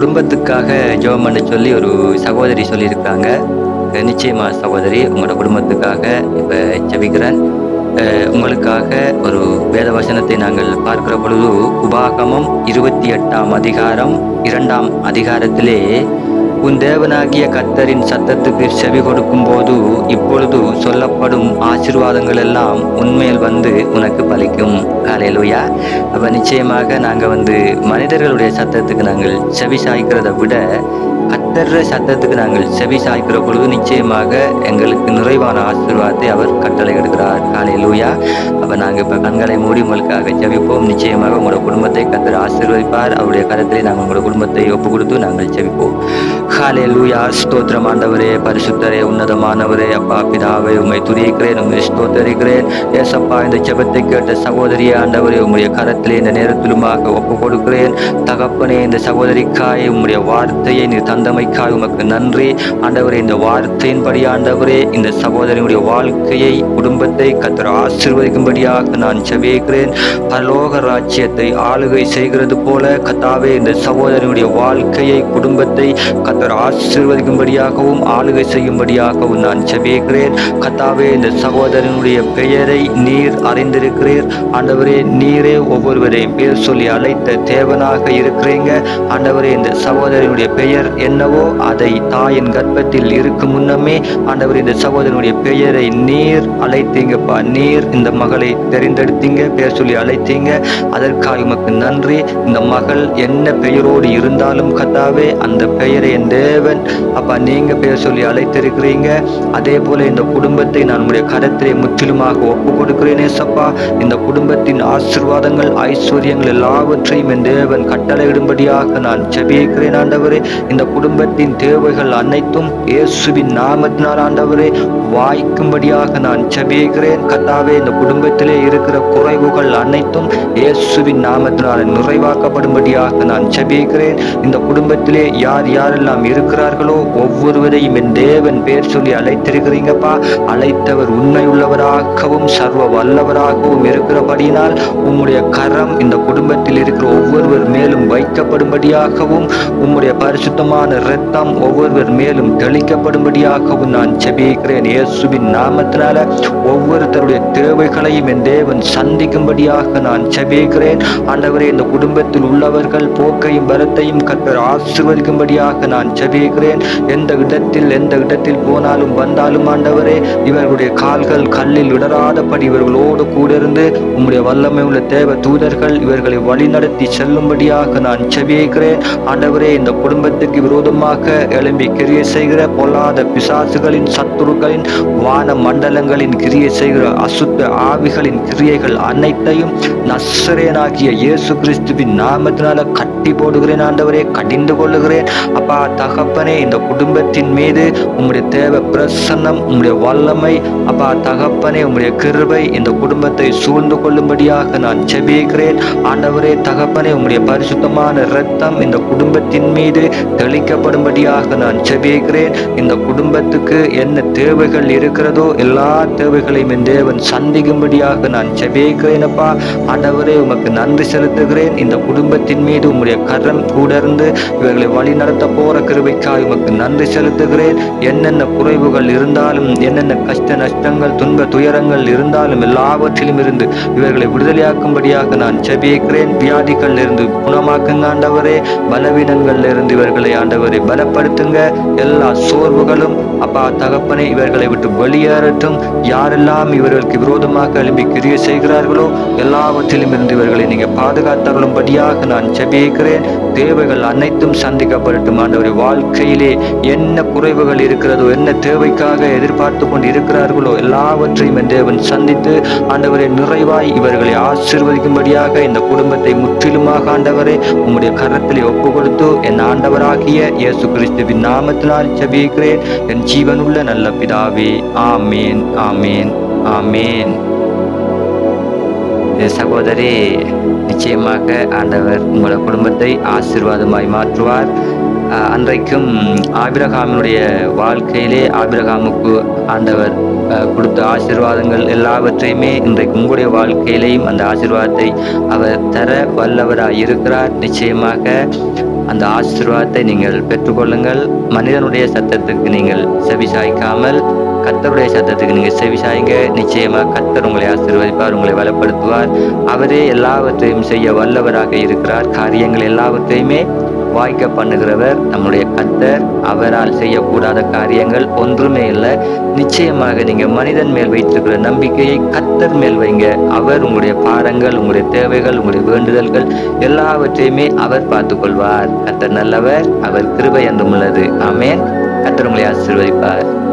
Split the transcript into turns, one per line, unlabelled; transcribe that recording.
குடும்பத்துக்காக ஜெபம் பண்ண சொல்லி ஒரு சகோதரி சொல்லியிருக்காங்க நிச்சயமா சகோதரி உங்களோட குடும்பத்துக்காக இப்போ ஜபிக்கிறேன். உங்களுக்காக ஒரு வேத வசனத்தை நாங்கள் பார்க்கிற பொழுது உபாகமம் இருபத்தி எட்டாம் அதிகாரம் இரண்டாம் அதிகாரத்திலே உன் தேவனாகிய கத்தரின் சத்தத்துக்கு செவி கொடுக்கும் போது இப்பொழுது சொல்லப்படும் ஆசீர்வாதங்கள் எல்லாம் உண்மையில் வந்து உனக்கு பலிக்கும். காலையிலுயா அப்ப நிச்சயமாக நாங்க வந்து மனிதர்களுடைய சத்தத்துக்கு நாங்கள் செவி சாய்க்கிறத விட கத்தர்ற சத்தத்துக்கு நாங்கள் செவி சாய்க்கிற பொழுது நிச்சயமாக எங்களுக்கு நிறைவான ஆசீர்வாதத்தை அவர் கட்டளை எடுக்கிறார். காலையிலுயா அப்ப நாங்க இப்ப கண்களை மூடி உங்களுக்காக செவிப்போம். நிச்சயமாக உங்களோட குடும்பத்தை கத்தர் ஆசீர்வதிப்பார். அவருடைய கருத்திலே நாங்கள் உங்களோட குடும்பத்தை ஒப்பு கொடுத்து நாங்கள் செவிப்போம். ஹாலே லூயா ஸ்தோத்திரம் ஆண்டவரே பரிசுத்தரே உன்னதமானவரே அப்பா பிதாவை உண்மை துதிக்கிறேன் உண்மை ஸ்தோத்தரிக்கிறேன். ஏசப்பா இந்த ஜபத்தை கேட்ட சகோதரியே ஆண்டவரே உம்முடைய கரத்திலே இந்த நேரத்திலுமாக ஒப்பு கொடுக்கிறேன் தகப்பனே இந்த சகோதரிக்காய் உம்முடைய வார்த்தையை நீ தந்தமைக்காய் உமக்கு நன்றி. ஆண்டவரே இந்த வார்த்தையின்படி ஆண்டவரே இந்த சகோதரியுடைய வாழ்க்கையை குடும்பத்தை கத்தர் ஆசிர்வதிக்கும்படியாக நான் ஜெபிக்கிறேன். பரலோக ராஜ்யத்தை ஆளுகை செய்கிறது போல கத்தாவே இந்த சகோதரியுடைய வாழ்க்கையை குடும்பத்தை கத்தர் ஆசீர்வதிக்கும்படியாகவும் ஆளுகை செய்யும்படியாகவும் நான் செபிக்கிறேன் கத்தாவே இந்த சகோதரனுடைய பெயரை நீர் அறிந்திருக்கிறீர். ஆண்டவரே நீரே ஒவ்வொருவரையும் பேர் சொல்லி அழைத்த தேவனாக இருக்கிறீங்க. ஆண்டவரே இந்த சகோதரனுடைய பெயர் என்னவோ அதை தாயின் கர்ப்பத்தில் இருக்கும் முன்னமே ஆண்டவர் இந்த சகோதரனுடைய பெயரை நீர் அழைத்தீங்கப்பா. நீர் இந்த மகளை தெரிந்தெடுத்தீங்க பேர் சொல்லி அழைத்தீங்க. அதற்காக உமக்கு நன்றி. இந்த மகள் என்ன பெயரோடு இருந்தாலும் கத்தாவே அந்த பெயரை என் தேவன். அப்பா நீங்க பேர் சொல்லி அழைத்திருக்கிறீங்க. அதே போல இந்த குடும்பத்தை நான் உடைய கரத்திலே முற்றிலுமாக ஒப்பு கொடுக்கிறேனே சப்பா. இந்த குடும்பத்தின் ஆசீர்வாதங்கள் ஐஸ்வர்யங்கள் எல்லாவற்றையும் என் தேவன் கட்டளையிடும்படியாக நான் ஜெபிக்கிறேன் ஆண்டவரே. இந்த குடும்பத்தின் தேவைகள் அனைத்தும் இயேசுவின் நாமத்தினால் ஆண்டவரே வாய்க்கும்படியாக நான் ஜெபிக்கிறேன். கத்தாவே இந்த குடும்பத்திலே இருக்கிற குறைவுகள் அனைத்தும் இயேசுவின் நாமத்தினால் நிறைவாக்கப்படும்படியாக நான் ஜெபிக்கிறேன். இந்த குடும்பத்திலே யார் யாரெல்லாம் இருக்கிறார்களோ? ஒவ்வொருவரையும் என் தேவன் பேர் சொல்லி அழைத்திருக்கிறீங்கப்பா. அழைத்தவர் உண்மை உள்ளவராகவும் சர்வ வல்லவராகவும் இருக்கிறபடியினால் உம்முடைய கரம் இந்த குடும்பத்தில் இருக்கிற ஒவ்வொருவர் மேலும் வைக்கப்படும்படியாகவும் உம்முடைய பரிசுத்தமான இரத்தம் ஒவ்வொருவர் மேலும் தெளிக்கப்படும்படியாகவும் நான் செபிக்கிறேன் இயேசுவின் நாமத்தினால. ஒவ்வொருத்தருடைய தேவைகளையும் என் தேவன் சந்திக்கும்படியாக நான் செபிக்கிறேன் ஆண்டவரே இந்த குடும்பத்தில் உள்ளவர்கள் போக்கையும் பலத்தையும் கத்தர் ஆசிர்வதிக்கும்படியாக நான் ஜபிக்கிறேன். எந்த இடத்தில் எந்த இடத்தில் போனாலும் வந்தாலும் ஆண்டவரே இவர்களுடைய கால்கள் கல்லில் இடராதபடி இவர்களோடு கூட இருந்து உம்முடைய வல்லமை உள்ள தேவ தூதர்கள் இவர்களை வழிநடத்தி செல்லும்படியாக நான் ஜபிக்கிறேன். ஆண்டவரே இந்த குடும்பத்துக்கு விரோதமாக எழும்பி கிரியை செய்கிற பொல்லாத பிசாசுகளின் சத்துருக்களின் வான மண்டலங்களின் கிரியை செய்கிற அசுத்த ஆவிகளின் கிரியைகள் அனைத்தையும் நஸ்ரேனாகிய இயேசு கிறிஸ்துவின் நாமத்தினால கட்டி போடுகிறேன் ஆண்டவரே கடிந்து கொள்ளுகிறேன். அப்பா தகப்பனே இந்த குடும்பத்தின் மீது உம்முடைய தேவை பிரசன்னம் உம்முடைய வல்லமை அப்பா தகப்பனே உம்முடைய கிருபை இந்த குடும்பத்தை சூழ்ந்து கொள்ளும்படியாக நான் செபிக்கிறேன் ஆண்டவரே தகப்பனே உம்முடைய பரிசுத்தமான இரத்தம் இந்த குடும்பத்தின் மீது தெளிக்கப்படும்படியாக நான் செபிக்கிறேன் இந்த குடும்பத்துக்கு என்ன தேவைகள் இருக்கிறதோ எல்லா தேவைகளையும் என் தேவன் சந்திக்கும்படியாக நான் செபிக்கிறேனப்பா ஆண்டவரே உமக்கு நன்றி செலுத்துகிறேன். இந்த குடும்பத்தின் மீது உம்முடைய கரம் கூட இருந்து இவர்களை வழி நடத்த போற கிருபைக்காய் உமக்கு நன்றி செலுத்துகிறேன். என்னென்ன குறைவுகள் இருந்தாலும் என்னென்ன கஷ்ட நஷ்டங்கள் துன்ப துயரங்கள் இருந்தாலும் எல்லாவற்றிலும் இருந்து இவர்களை விடுதலையாக்கும்படியாக நான் செபிக்கிறேன். வியாதிகள் இருந்து குணமாக்குங்க ஆண்டவரே. பலவீனங்கள்ல இருந்து இவர்களை ஆண்டவரை பலப்படுத்துங்க. எல்லா சோர்வுகளும் அப்பா தகப்பனை இவர்களை விட்டு வெளியேறட்டும். யாரெல்லாம் இவர்களுக்கு விரோதமாக எழும்பி கிரிய செய்கிறார்களோ எல்லாவற்றிலும் இருந்து இவர்களை நீங்க பாதுகாத்தருளும்படியாக நான் செபிக்கிறேன். தேவைகள் அனைத்தும் சந்திக்கப்படட்டும் ஆண்டவரை. வாழ்க்கையிலே என்ன குறைவுகள் இருக்கிறதோ என்ன தேவைக்காக எதிர்பார்த்து கொண்டு இருக்கிறார்களோ எல்லாவற்றையும் என் தேவன் சந்தித்து ஆண்டவரை நிறைவாய் இவர்களை ஆசீர்வதிக்கும்படியாக இந்த குடும்பத்தை முற்றிலுமாக ஆண்டவரே உம்முடைய கரத்திலே ஒப்பு கொடுத்து என் ஆண்டவராகிய இயேசு கிறிஸ்துவின் நாமத்தினால் ஜெபிக்கிறேன். என் ஜீவனுள்ள நல்ல பிதாவே ஆமேன் ஆமேன் ஆமேன். என் சகோதரி நிச்சயமாக ஆண்டவர் உங்களோட குடும்பத்தை ஆசீர்வாதமாய் மாற்றுவார். அன்றைக்கும் ஆபிரகாமினுடைய வாழ்க்கையிலே ஆபிரகாமுக்கு ஆண்டவர் கொடுத்த ஆசீர்வாதங்கள் எல்லாவற்றையுமே இன்றைக்கு உங்களுடைய வாழ்க்கையிலையும் அந்த ஆசிர்வாதத்தை அவர் தர வல்லவராக இருக்கிறார். நிச்சயமாக அந்த ஆசிர்வாதத்தை நீங்கள் பெற்றுக்கொள்ளுங்கள். மனிதனுடைய சத்தத்துக்கு நீங்கள் செவி சாய்க்காமல் கத்தருடைய சத்தத்துக்கு நீங்கள் செவி சாய்ங்க. கத்தர் உங்களை ஆசீர்வதிப்பார் உங்களை வளப்படுத்துவார். அவரே எல்லாவற்றையும் செய்ய வல்லவராக இருக்கிறார். காரியங்கள் எல்லாவற்றையுமே வாய்க்க பண்ணுகிறவர் நம்முடைய கத்தர் அவரால் செய்யக்கூடாத காரியங்கள் ஒன்றுமே இல்லை. நிச்சயமாக நீங்க மனிதன் மேல் வைத்திருக்கிற நம்பிக்கையை கத்தர் மேல் வைங்க. அவர் உங்களுடைய பாடங்கள் உங்களுடைய தேவைகள் உங்களுடைய வேண்டுதல்கள் எல்லாவற்றையுமே அவர் பார்த்துக் கொள்வார். கத்தர் நல்லவர் அவர் கிருபை என்றும் உள்ளது ஆமேன். கத்தர் உங்களை ஆசிர்வதிப்பார்.